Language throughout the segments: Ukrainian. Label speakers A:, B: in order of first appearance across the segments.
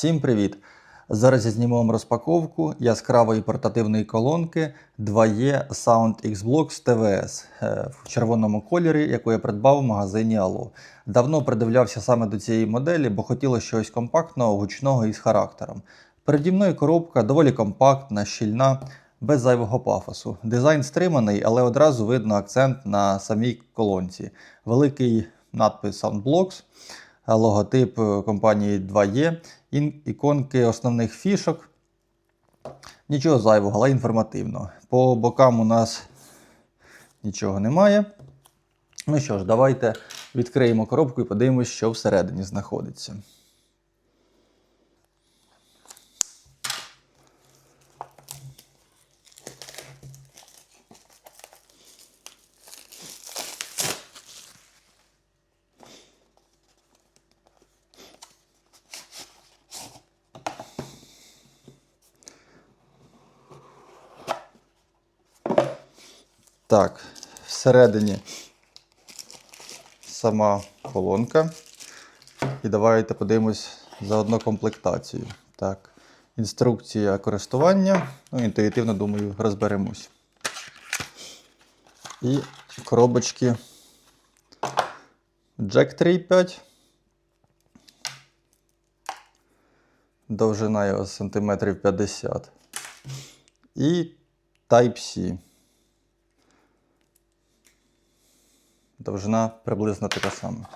A: Всім привіт! Зараз я зніму вам розпаковку яскравої портативної колонки 2E Sound Xbox TVS е, в червоному кольорі, яку я придбав в магазині Allo. Давно придивлявся саме до цієї моделі, бо хотілося щось компактного, гучного і з характером. Переді мною коробка доволі компактна, щільна, без зайвого пафосу. Дизайн стриманий, але одразу видно акцент на самій колонці. Великий надпис Soundblocks логотип е, компанії 2E, іконки основних фішок. Нічого зайвого, але інформативно. По бокам у нас нічого немає. Ну що ж, давайте відкриємо коробку і подивимось, що всередині знаходиться. Так, всередині сама колонка. І давайте подивимось заодно комплектацію. Так, інструкція користування. Ну, інтуїтивно, думаю, розберемось. І коробочки Jack 3.5. Довжина його сантиметрів 50. І Type-C. Довжина приблизно така сама.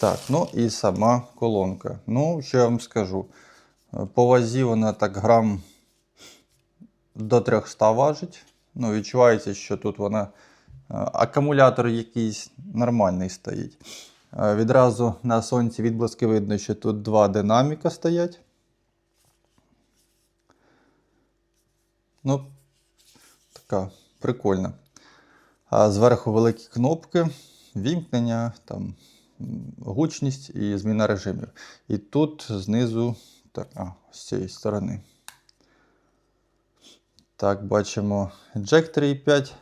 A: Так, ну і сама колонка. Ну, що я вам скажу. По вазі вона так грам до 300 важить. Ну, відчувається, що тут вона е, акумулятор якийсь нормальний стоїть. Е, Відразу на сонці відблиски видно, що тут два динаміка стоять. Ну, така прикольна. А зверху великі кнопки, вімкнення, там, гучність і зміна режимів. І тут знизу, так, а, з цієї сторони. Так, бачимо Jack 3.5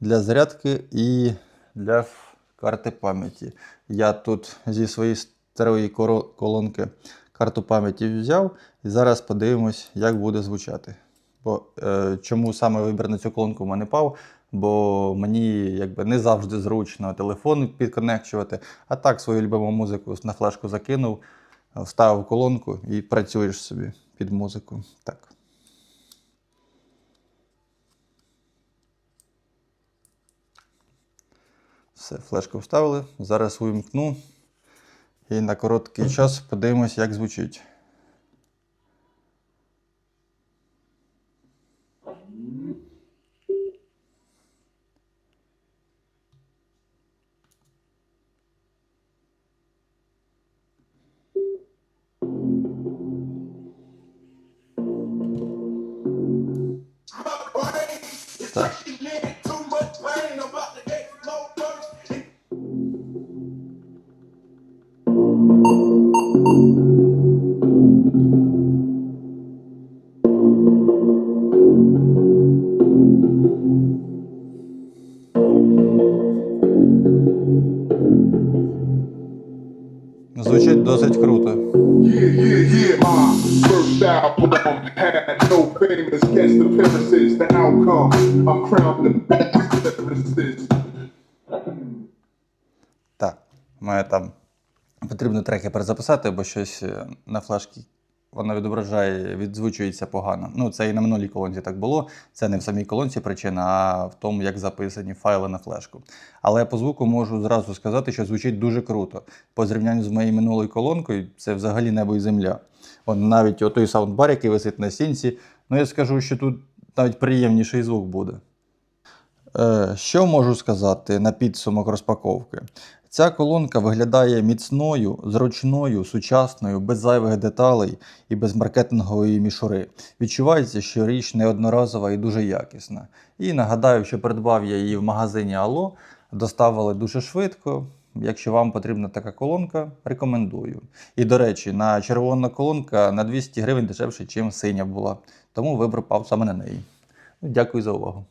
A: для зарядки і для карти пам'яті. Я тут зі своєї старої колонки карту пам'яті взяв і зараз подивимось, як буде звучати. Бо е, чому саме вибір на цю колонку в мене пав? Бо мені якби не завжди зручно телефон підконекчувати, а так свою любиму музику на флешку закинув, вставив колонку і працюєш собі під музику. Так. Все, флешку вставили. Зараз увімкну. І на короткий час подивимось, як звучить. Так. The досить круто. Так, має там потрібно треки перезаписати, бо щось е, на флешці воно відображає, відзвучується погано. Ну, це і на минулій колонці так було. Це не в самій колонці причина, а в тому, як записані файли на флешку. Але по звуку можу зразу сказати, що звучить дуже круто. По зрівнянню з моєю минулою колонкою, це взагалі небо і земля. От навіть отой саундбар, який висить на стінці, ну я скажу, що тут навіть приємніший звук буде. Е, Що можу сказати на підсумок розпаковки? Ця колонка виглядає міцною, зручною, сучасною, без зайвих деталей і без маркетингової мішури. Відчувається, що річ неодноразова і дуже якісна. І нагадаю, що придбав я її в магазині Allo, доставили дуже швидко. Якщо вам потрібна така колонка, рекомендую. І до речі, на червона колонка на 200 гривень дешевше, ніж синя була. Тому вибір пав саме на неї. Дякую за увагу.